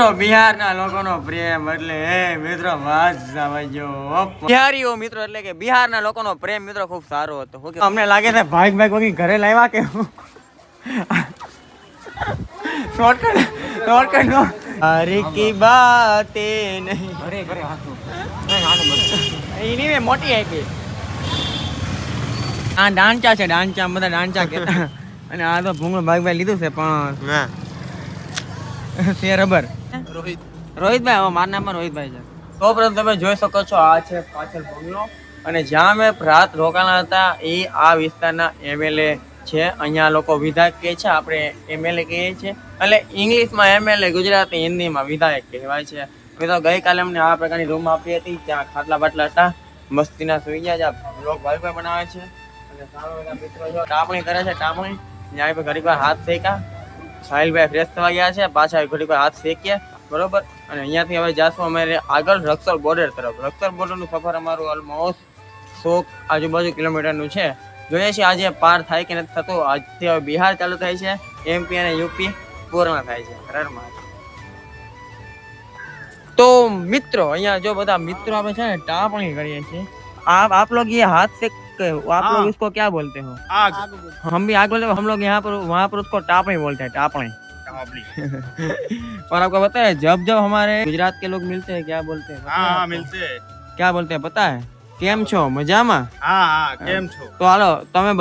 મિત્રો બિહારના લોકોનો પ્રેમ એટલે એ મિત્રો વાત સમજો. બિહારીઓ મિત્રો એટલે કે બિહારના લોકોનો પ્રેમ મિત્રો ખૂબ સારો હતો. હું અમને લાગે છે ભાઈ ભાઈ વગી ઘરે લાવ્યા કે શોર્ટકટ શોર્ટકટ નો. અરે કી બાતે નહીં. ઘરે ઘરે એની મેં મોટી આપી. આ ડાંચા છે ડાંચા બધા ડાંચા કહેતા. અને આ તો ભૂંગળું ભાગભાઈ લીધું છે પણ તે રબર. રોહિત. રોહિતભાઈ હવે મારું નામમાં રોહિતભાઈ છે. સૌપ્રથમ તમે જોઈ શકો છો આ છે પાછળ બંગલો અને જ્યાં અમે રાત રોકાણા હતા એ આ વિસ્તારના એમએલએ છે. અહીંયા લોકો વિધાયક કહે છે આપણે એમએલએ કહીએ છીએ. એટલે ઇંગ્લિશમાં એમએલએ ગુજરાતી હિન્દીમાં વિધાયક કહેવાય છે. મેં તો ગઈકાલે અમને આ પ્રકારની રૂમ આપી હતી ત્યાં ખાટલા બાટલા હતા. મસ્તીના સુઈ ગયા જ્યાં બ્લોગ વાઈફાઈ બનાવે છે. અને સારા બધા મિત્રો જો ટાપણી કરે છે ટાપણી. ત્યાં ઘડીક વાર હાથ શેક્યા. સાહિલભાઈ ફ્રેશ થવા ગયા છે પાછા ઘડીક વાર હાથ શેકીએ બરોબર અને અહીંયાથી હવે જાશું અમે આગળ રક્ષર બોર્ડર તરફ રક્ષર બોર્ડરનું સફર અમારું ઓલમોસ્ટ સો આજુબાજુ કિલોમીટરનું છે જોઈએ છીએ આજે પાર થાય કે નથી થતું આજથી હવે બિહાર ચાલુ થાય છે એમપી અને યુપી પૂર્ણ થાય છે હર હર મહાદેવ. તો મિત્રો અહીંયા જો બધા મિત્રો આપણે છે ને ટાપણી કરીએ છીએ आप आप लोग ये हाथ से आप लोग हाँ। इसको क्या बोलते हो आग हम भी आग बोलते हैं हम लोग यहाँ पर वहाँ पर उसको टापणी बोलते हैं टापणी काबली और आपको पता है जब जब हमारे गुजरात के लोग मिलते हैं क्या बोलते हैं मिलते हैं क्या बोलते हैं पता है केम छो મજામાં હા હા કેમ છો તો હાલો તમે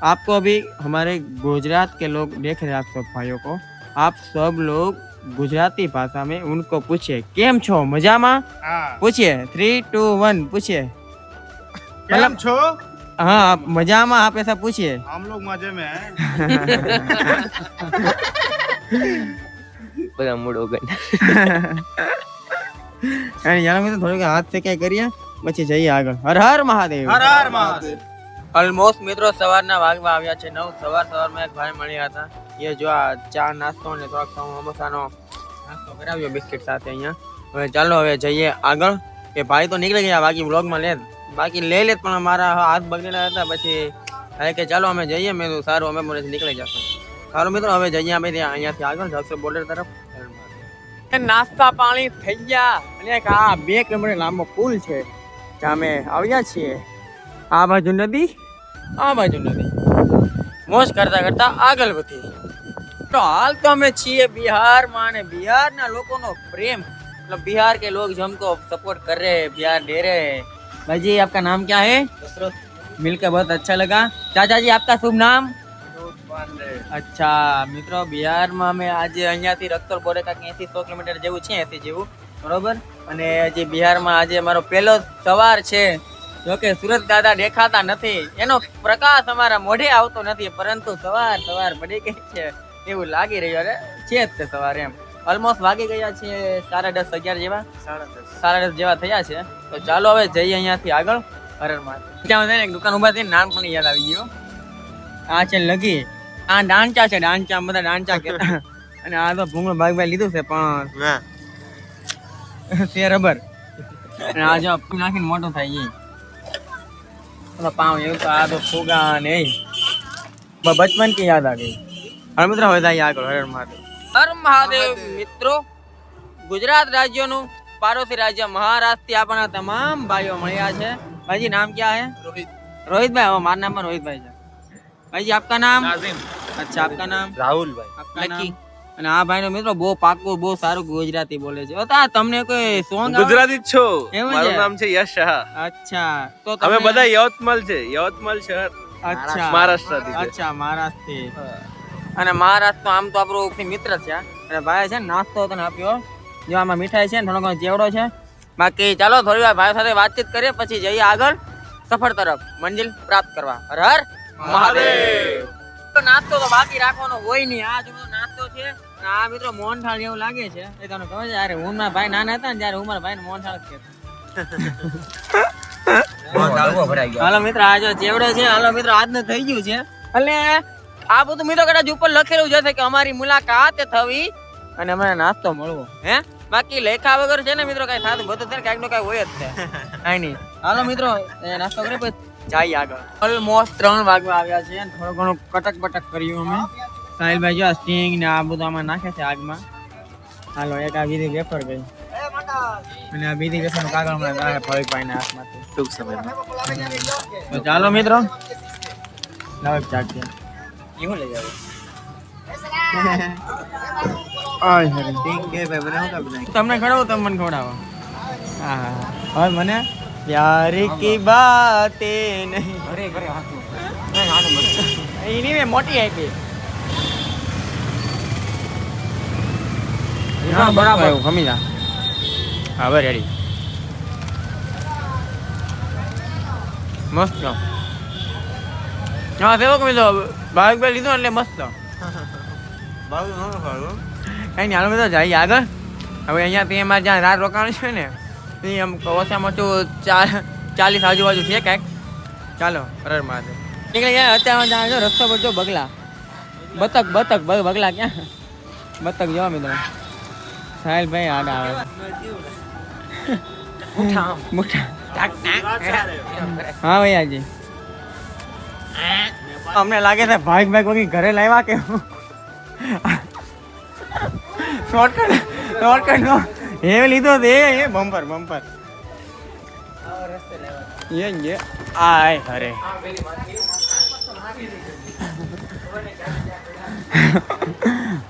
आपको अभी हमारे गुजरात के लोग देख रहे हैं आप सब भाइयों को आप सब लोग गुजराती भाषा में उनको पूछिए केम छो मजामा पूछिए थ्री टू वन पूछिए मतलब छो હા મજામાં આપે आप ऐसा पूछिए हम लोग मजे में हैं बड़ा मूड हो गया यार मैं तो थोड़े हाथ से क्या પછી જઈએ આગળ. હર હર મહાદેવ. હર હર મહાદેવ. ઓલમોસ્ટ મિત્રો સવારના વાગવા આવ્યા છે નવ. સવાર સવારમાં એક ભાઈ મળ્યા હતા. એ જો આ ચા નાસ્તો ને થોડાક સમોસાનો નાસ્તો કરાવ્યો બિસ્કિટ સાથે અહીંયા. હવે ચાલો હવે જઈએ આગળ. કે ભાઈ તો નીકળી ગયા બાકી વ્લોગમાં લે. બાકી લઈ લે પણ મારા હાથ બગડેલા હતા, પછી હવે કે ચાલો અમે જઈએ, મેં કીધું સારું, અમે મને નીકળી જશું. સારું મિત્રો, હવે જઈએ અમે ત્યાં, અહીંયાથી આગળ, જશું બોર્ડર તરફ. નાસ્તા પાણી થઈ ગયા. અને આ બે કિલોમીટર લાંબો પુલ છે, જ્યાં અમે આવ્યા છીએ. આ બાજુ નદી, આ બાજુ નદી. મોજ કરતા કરતા આગળ વધી. તો હાલ તો અમે છીએ બિહારમાં, અને બિહારના લોકોનો પ્રેમ. મતલબ બિહાર કે લોક જમકો સપોર્ટ કરે, બિહાર ડેરે. भाई जी आपका नाम क्या है मिलकर बहुत अच्छा लगा चाचा जी आपका शुभ नाम અચ્છા મિત્રો બિહારમાં અમે આજે અહીંયાથી રક્તોલ બોર્ડર કાંઈક અહીંયાથી સો કિલોમીટર જેવું છે અહીંયાથી જેવું બરોબર અને જે બિહારમાં આજે મારો પહેલો સવાર છે જો કે સુરત દાદા દેખાતા નથી એનો પ્રકાશ અમારા મોઢે આવતો નથી પરંતુ સવાર સવાર પડી ગઈ છે એવું લાગી રહ્યું અરે છે જ તે સવાર એમ ઓલમોસ્ટ વાગી ગયા છે સાડા દસ અગિયાર જેવા. સાડા દસ. જેવા થયા છે. તો ચાલો હવે જઈએ અહીંયાથી આગળ હરરમાં ત્યાં છે ને એક દુકાન ઊભા થઈને નાનપણ યાદ આવી ગયો. આ છે લગી. આ ડાંચા છે ડાંચા બધા ડાંચા કહેતા. અને આ તો ભૂંગળ ભાગભાઈ લીધું છે પણ તે રબર. અને આ જો નાખીને મોટો થાય એ પાવ એવું તો આ તો ફુગા ને બચપન કે યાદ આ ગઈ. હવે મિત્રો હવે આગળ હરણ મહાદેવ હર મહાદેવ મિત્રો ગુજરાત રાજ્યનું પાડોશી રાજ્ય મહારાષ્ટ્રથી આપણા તમામ ભાઈઓ મળ્યા છે. ભાઈજી નામ ક્યાં હે? રોહિત. રોહિતભાઈ હવે મારા નામમાં રોહિતભાઈ છે. ભાઈજી આપકા નામ? અચ્છા આપકા નામ? રાહુલભાઈ. અને આ ભાઈ નો મિત્રો બહુ પાકું બહુ સારું ગુજરાતી બોલે છે. તમને કોઈ સોંગ ગુજરાતી છો. મારું નામ છે યશ શાહ. અચ્છા તો તમે બધા યવતમાલ છે. યવતમાલ શહેર. અચ્છા. મહારાષ્ટ્ર અચ્છા મહારાષ્ટ્ર અને મહારાજ તો આમ તો આપણું મિત્ર છે. અને ભાઈ છે ને નાસ્તો તને આપ્યો. જો આમાં મીઠાઈ છે ને થોડો ઘણો ચેવડો છે. બાકી ચાલો થોડી વાર ભાઈ સાથે વાતચીત કરીએ પછી જઈએ આગળ સફળ તરફ. મંજિલ પ્રાપ્ત કરવા. હર હર મહાદેવ. તો નાસ્તો તો બાકી રાખવાનો હોય નહીં. આ જો નાસ્તો છે. આ મિત્રો મોહનથાળ જેવું લાગે છે. એ તમને ખબર છે? અરે હું મારા ભાઈ નાના હતા ને ત્યારે હું મારા ભાઈને મોહનથાળ કહેતો. ગયો. હાલો મિત્ર આ જો ચેવડો છે. હાલો મિત્ર આજનું થઈ ગયું છે. એટલે આ બધું મિત્રો કદાચ ઉપર લખેલું જશે કે અમારી મુલાકાત થવી અને અમને નાસ્તો મળવો. હે? બાકી લેખા વગર છે ને મિત્રો કઈ થાતું બધું છે કાંઈકનું કાંઈ હોય જ છે. કાંઈ નહીં. હાલો મિત્રો નાસ્તો કરી પછી જઈએ આગળ. ઓલમોસ્ટ ત્રણ વાગવા આવ્યા છે. થોડું ઘણું કટક બટક કર્યું અમે. સાહિલભાઈ જો સ્ટિંગ ને આ બધું આમાં નાખે છે આગમાં. હાલો એક આ બીજી વેફર ગઈ. અને આ બીજી વેફરનું કાગળ હમણાં ગાળે ભવિકભાઈ ના હાથમાંથી. ટૂંક સમયમાં. ચાલો મિત્રો. નવક ચાખીએ એવું લઈ જાવ આય હરે તમને ખવડાવો તમે મને ખવડાવો હા હા હા. હવે મને પ્યાર કી બાતે નહીં અરે ઘરે એની મેં મોટી આપી હા બરાબર એવું ખમી જા હા બરાબર રેડી મસ્ત હા સેવક મિત્રો ભાવિકભાઈ લીધો એટલે મસ્ત. કઈ નહીં હાલો બધા જઈએ આગળ. હવે અહીંયાથી એમાં જ્યાં રાત રોકાણ છે ને એ એમ ઓછામાં ઓછું ચાર ચાલીસ આજુબાજુ છે કાંઈક ચાલો. હરર મહાદેવ. નીકળી ગયા અત્યારમાં જાણ જો રસ્તો પર જો બગલા. બતક બતક બગલા ક્યાં? બતક જોવા મિત્રો સાહેલભાઈ આડા આવે. મુઠા. હા ભાઈ ભૈયાજી અમને લાગે છે ભાઈ ભાઈ કોઈ ઘરે લાવ્યા કે શોર્ટકટ શોર્ટકટ નો એ લીધો તે એ બમ્પર બમ્પર ये ये आय हरे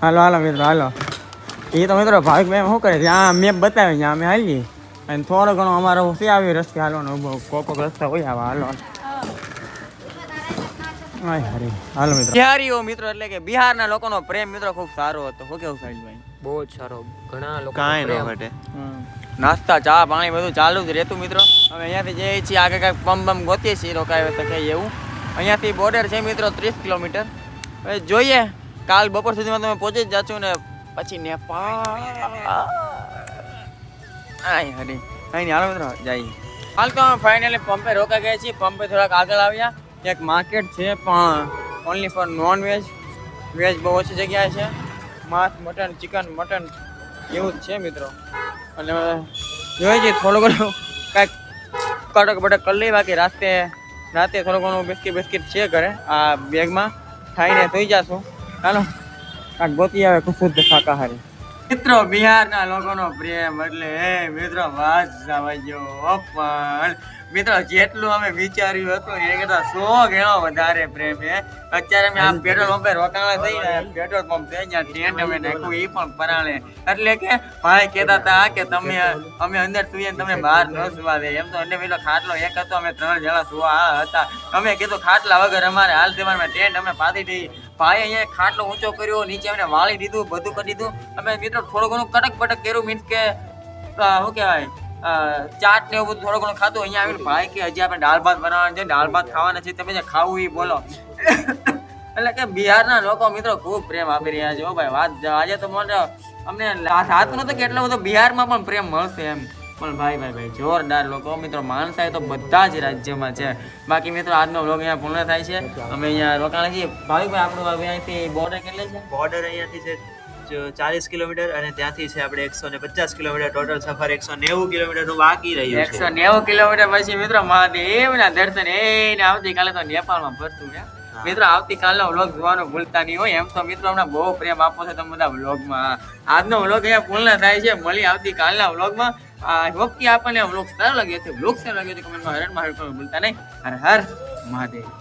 હાલો હાલો મિત્રો હાલો એ તો મિત્રો ભાવિકભાઈ શું કરે છે આ મેપ બતાવે છે અમે હાલીએ અને થોડો ઘણો અમારો છે આવી રસ્તે હાલવાનો ઉભો કોક કોક રસ્તા હોય આવા હાલો આય હરે હાલો મિત્રો. બિહારીઓ મિત્રો એટલે કે બિહારના લોકોનો પ્રેમ મિત્રો ખૂબ સારો હતો. શું કેવું બહુ જ સારો. ઘણા લોકો કાંઈ ન ઘટે. નાસ્તા ચા પાણી બધું ચાલુ જ રહેતું મિત્રો. હવે અહીંયાથી જઈએ છીએ આગળ કાંઈક પંપ ગોતીએ છીએ તો શકે એવું. અહીંયાથી બોર્ડર છે મિત્રો ત્રીસ કિલોમીટર. હવે જોઈએ કાલ બપોર સુધીમાં તમે પહોંચી જ જાશો ને પછી નેપાળ. આય હરી અહીં હાલો મિત્રો જઈએ. હાલ તો ફાઇનલી પંપે રોકાઈ ગયા છીએ. પંપે થોડાક આગળ આવ્યા. એક માર્કેટ છે, પણ only for non veg veg બહુ ઓછી જગ્યાએ છે. માંસ મટન ચિકન મટન એવું જ છે મિત્રો. અને જોઈએ છીએ થોડું ઘણું કાંઈક કડક બડક કરી લઈ બાકી રાતે રાતે થોડું ઘણું બિસ્કીટ બિસ્કીટ છે ઘરે, આ બેગમાં ખાઈને સુઈ જાશું. ચાલો કાંઈક ગોતી આવે ખુશુદ્ધ શાકાહારી. મિત્રો બિહારના લોકોનો પ્રેમ એટલે હે મિત્રો વાત સમજો પણ મિત્રો જેટલું અમે વિચાર્યું હતું એ કરતા સો ગણો વધારે પ્રેમ છે અત્યારે અમે આમ પેટ્રોલ પંપે રોકાણા થઈ પેટ્રોલ પંપ છે ત્યાં ટેન્ટ અમે નાખ્યું એ પણ પરાણે. એટલે કે ભાઈ કહેતા હતા કે તમે અમે અંદર સુઈએ તમે બહાર ન સુવા દે એમ તો અને પેલો ખાટલો એક હતો અમે ત્રણ જણા સુવા હતા. અમે કીધું ખાટલા વગર અમારે હાલ તેમાં ટેન્ટ અમે પાતી દઈ ભાઈ અહીંયા ખાટલો ઊંચો કર્યો, નીચે અમને વાળી દીધું, બધું કરી દીધું. અમે મિત્રો થોડું ઘણું કડક બટક કર્યું મીન્સ કે શું કહેવાય ચાટ ને એવું બધું થોડું ઘણું ખાધું. અહીંયા આવીને ભાઈ કે, હજી આપણે દાળ ભાત બનાવવાના છે, દાળ ભાત ખાવાના છે, તમે જે ખાવું એ બોલો. એટલે કે બિહારના લોકો મિત્રો ખૂબ પ્રેમ આપી રહ્યા છે ભાઈ. વાત, આજે તો મને અમને નતો કે, એટલો બધો બિહારમાં પણ પ્રેમ મળશે એમ. પણ ભાઈ ભાઈ ભાઈ જોરદાર લોકો. મિત્રો માણસાઈ તો બધા જ રાજ્યમાં છે. બાકી મિત્રો આજનો બ્લોગ અહીંયા પૂર્ણ થાય છે. અમે અહીંયા રોકાણ છીએ. ભાવિકભાઈ આપણું અહીંયાથી બોર્ડર કેટલે છે? બોર્ડર અહીંયાથી છે ચાલીસ કિલોમીટર અને ત્યાંથી છે આપણે એકસો ને પચાસ કિલોમીટર. ટોટલ સફર એકસો નેવું કિલોમીટર બાકી રહ્યું એકસો નેવું કિલોમીટર પછી મિત્રો મહાદેવના દર્શન. એ આવતીકાલે તો નેપાળમાં ફરતું છે. મિત્રો આવતીકાલનો વ્લોગ જોવાનું ભૂલતા નહીં હોય. એમ તો મિત્રો હમણાં બહુ પ્રેમ આપો છો તમે બધા વ્લોગમાં આજનો વ્લોગ અહીંયા પૂર્ણ થાય છે. મળી આવતીકાલના વ્લોગમાં હોપ કે આપણને વ્લોગ સારો લાગ્યો છે વ્લોગ સારો લાગ્યો છે કમેન્ટમાં હરણ મહાદેવ ભૂલતા નહીં. હર હર મહાદેવ.